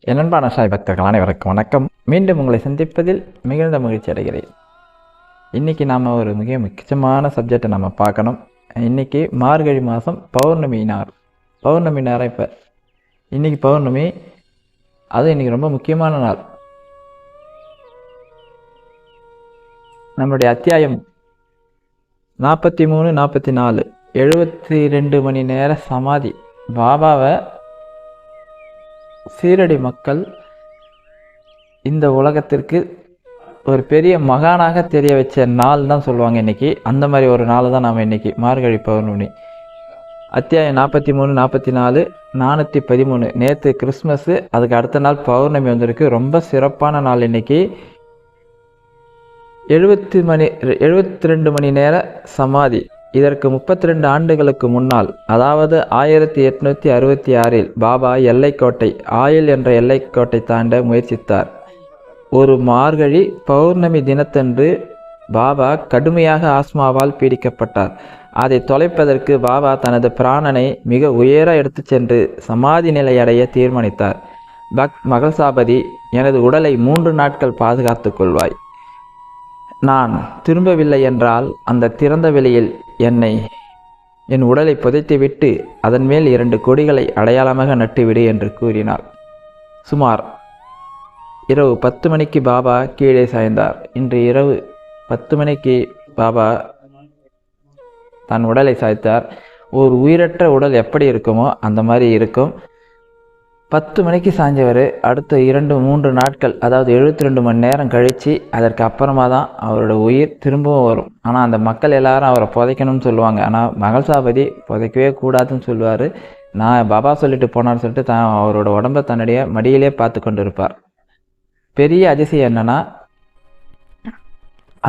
என் அன்பான சாய் பக்தர்கள் அனைவருக்கும் வணக்கம். மீண்டும் உங்களை சந்திப்பதில் மிகுந்த மகிழ்ச்சி அடைகிறேன். இன்றைக்கி நாம் ஒரு மிக முக்கியமான சப்ஜெக்டை நம்ம பார்க்கணும். இன்றைக்கி மார்கழி மாதம் பௌர்ணமி நாள். பௌர்ணமி நேரம் இப்போ? இன்றைக்கி பௌர்ணமி அது இன்றைக்கி ரொம்ப முக்கியமான நாள். நம்மளுடைய அத்தியாயம் நாற்பத்தி மூணு நாற்பத்தி நாலு எழுபத்தி ரெண்டு மணி நேர சமாதி. பாபாவை சீரடி மக்கள் இந்த உலகத்திற்கு ஒரு பெரிய மகானாக தெரிய வச்ச நாள் தான் சொல்லுவாங்க இன்னைக்கு. அந்த மாதிரி ஒரு நாள் தான் நாம் இன்னைக்கு. மார்கழி பௌர்ணமி. அத்தியாயம் நாற்பத்தி மூணு நாற்பத்தி நாலு நானூற்றி பதிமூணு. நேற்று கிறிஸ்மஸ்ஸு அதுக்கு அடுத்த நாள் பௌர்ணமி வந்திருக்கு. ரொம்ப சிறப்பான நாள் இன்னைக்கு. எழுபத்தி மணி எழுபத்தி ரெண்டு மணி நேர சமாதி. இதற்கு முப்பத்தி ரெண்டு ஆண்டுகளுக்கு முன்னால் அதாவது ஆயிரத்தி எட்நூற்றி அறுபத்தி ஆறில் பாபா எல்லைக்கோட்டை ஆயில் என்ற எல்லைக்கோட்டை தாண்ட முயற்சித்தார். ஒரு மார்கழி பௌர்ணமி தினத்தன்று பாபா கடுமையாக ஆஸ்மாவால் பீடிக்கப்பட்டார். அதை தொலைப்பதற்கு பாபா தனது பிராணனை மிக உயர எடுத்துச் சென்று சமாதி நிலை அடைய தீர்மானித்தார். பக் மகள்சாபதி எனது உடலை மூன்று நாட்கள் பாதுகாத்துக் கொள்வாய். நான் திரும்பவில்லை என்றால் அந்த திறந்த வெளியில் என்னை என் உடலை புதைத்துவிட்டு அதன் மேல் இரண்டு கொடிகளை அடையாளமாக நட்டுவிடு என்று கூறினார் சுமார் இரவு பத்து மணிக்கு பாபா கீழே சாய்ந்தார். இன்று இரவு பத்து மணிக்கு பாபா தன் உடலை சாய்த்தார். ஒரு உயிரற்ற உடல் எப்படி இருக்குமோ அந்த மாதிரி இருக்கும். பத்து மணிக்கு சாய்ஞ்சவர் அடுத்த இரண்டு மூன்று நாட்கள் அதாவது எழுபத்தி ரெண்டு மணி நேரம் கழித்து அதற்கு அப்புறமா தான் அவரோட உயிர் திரும்பவும் வரும். ஆனால் அந்த மக்கள் எல்லாரும் அவரை புதைக்கணும்னு சொல்லுவாங்க. ஆனால் மகள்சாபதி புதைக்கவே கூடாதுன்னு சொல்லுவார். நான் பாபா சொல்லிட்டு போனான்னு சொல்லிட்டு தான் அவரோட உடம்ப தன்னுடைய மடியிலே பார்த்து கொண்டு இருப்பார் பெரிய அதிசயம் என்னன்னா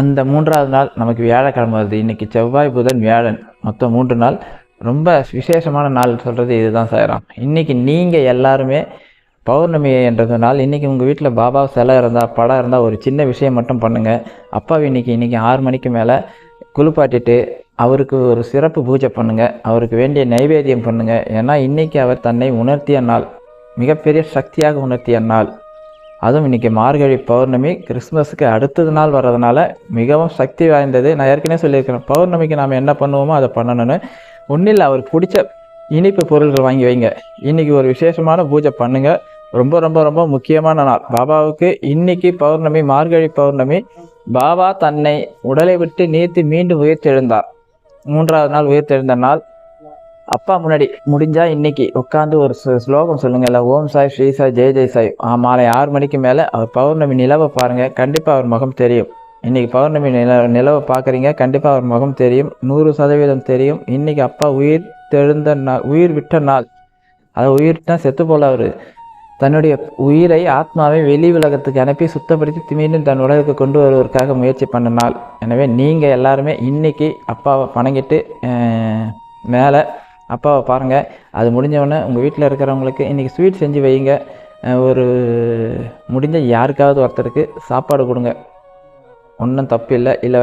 அந்த மூன்றாவது நாள் நமக்கு வியாழக்கிழமை வருது. இன்றைக்கி செவ்வாய் புதன் வியாழன். மொத்தம் மூன்று நாள் ரொம்ப விசேஷமான நாள் சொல்கிறது இதுதான் சாயிராம். இன்றைக்கி நீங்கள் எல்லாருமே பௌர்ணமி என்றது நாள் இன்றைக்கி உங்கள் வீட்டில் பாபா சிலை இருந்தால் படம் இருந்தால் ஒரு சின்ன விஷயம் மட்டும் பண்ணுங்கள் அப்பாவை இன்றைக்கி இன்றைக்கி ஆறு மணிக்கு மேலே குளிப்பாட்டிட்டு அவருக்கு ஒரு சிறப்பு பூஜை பண்ணுங்கள் அவருக்கு வேண்டிய நைவேத்தியம் பண்ணுங்கள் ஏன்னா இன்றைக்கி அவர் தன்னை உணர்த்திய நாள். மிகப்பெரிய சக்தியாக உணர்த்திய நாள். அதுவும் இன்றைக்கி மார்கழி பௌர்ணமி கிறிஸ்மஸுக்கு அடுத்தது நாள் வர்றதுனால மிகவும் சக்தி வாய்ந்தது. நான் ஏற்கனவே சொல்லியிருக்கிறேன் பௌர்ணமிக்கு நாம் என்ன பண்ணுவோமோ அதை பண்ணணும்னு. ஒன்றும் இல்லை அவருக்கு பிடிச்ச இனிப்பு பொருட்கள் வாங்கி வைங்க. இன்றைக்கி ஒரு விசேஷமான பூஜை பண்ணுங்கள் ரொம்ப ரொம்ப ரொம்ப முக்கியமான நாள். பாபாவுக்கு இன்னைக்கு பௌர்ணமி மார்கழி பௌர்ணமி. பாபா தன்னை உடலை விட்டு நீர்த்து மீண்டும் உயிர்த்தெழுந்தார். மூன்றாவது நாள் உயிர்த்தெழுந்த நாள். அப்பா முன்னாடி முடிஞ்சால் இன்னைக்கு உட்காந்து ஒரு ஸ்லோகம் சொல்லுங்கள் இல்லை ஓம் சாய் ஸ்ரீ சாய் ஜெய் ஜெய் சாய். ஆ, மாலை ஆறு மணிக்கு மேலே அவர் பௌர்ணமி நிலவை பாருங்கள் கண்டிப்பாக அவர் முகம் தெரியும். இன்றைக்கி பௌர்ணமி நில நிலவை பார்க்குறீங்க. கண்டிப்பாக அவர் முகம் தெரியும். நூறு சதவீதம் தெரியும். இன்றைக்கி அப்பா உயிர் தெழுந்த நாள் உயிர் விட்ட நாள். அதை உயிர் தான் செத்து போல அவர் தன்னுடைய உயிரை ஆத்மாவை வெளி உலகத்துக்கு அனுப்பி சுத்தப்படுத்தி மீண்டும் தன் உலகத்துக்கு கொண்டு வருவதற்காக முயற்சி பண்ண நாள். எனவே நீங்கள் எல்லாருமே இன்னைக்கு அப்பாவை வணங்கிட்டு மேலே அப்பாவை பாருங்கள் அது முடிஞ்சவொடனே உங்கள் வீட்டில் இருக்கிறவங்களுக்கு இன்றைக்கி ஸ்வீட் செஞ்சு வைங்க. ஒரு முடிஞ்ச யாருக்காவது ஒருத்தருக்கு சாப்பாடு கொடுங்க. ஒன்றும் தப்பு இல்லை இல்லை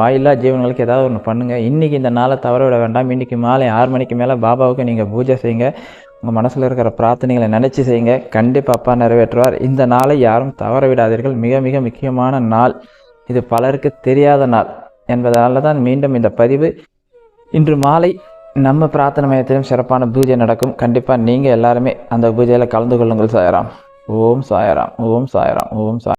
வாயில்லா ஜீவன்களுக்கு ஏதாவது ஒன்று பண்ணுங்கள் இன்றைக்கி இந்த நாளை தவற விட வேண்டாம். இன்றைக்கி மாலை ஆறு மணிக்கு மேலே பாபாவுக்கு நீங்கள் பூஜை செய்யுங்க. உங்கள் மனசில் இருக்கிற பிரார்த்தனைகளை நினச்சி செய்யுங்க. கண்டிப்பாக அப்பா நிறைவேற்றுவார். இந்த நாளை யாரும் தவற விடாதீர்கள். மிக மிக முக்கியமான நாள். இது பலருக்கு தெரியாத நாள் என்பதனால தான் மீண்டும் இந்த பதிவு. இன்று மாலை நம்ம பிரார்த்தனை மையத்திலும் சிறப்பான பூஜை நடக்கும். கண்டிப்பாக நீங்கள் எல்லாருமே அந்த பூஜையில் கலந்து கொள்ளுங்கள் சாயராம். ஓம் சாயராம். ஓம் சாயராம். ஓம் சாய்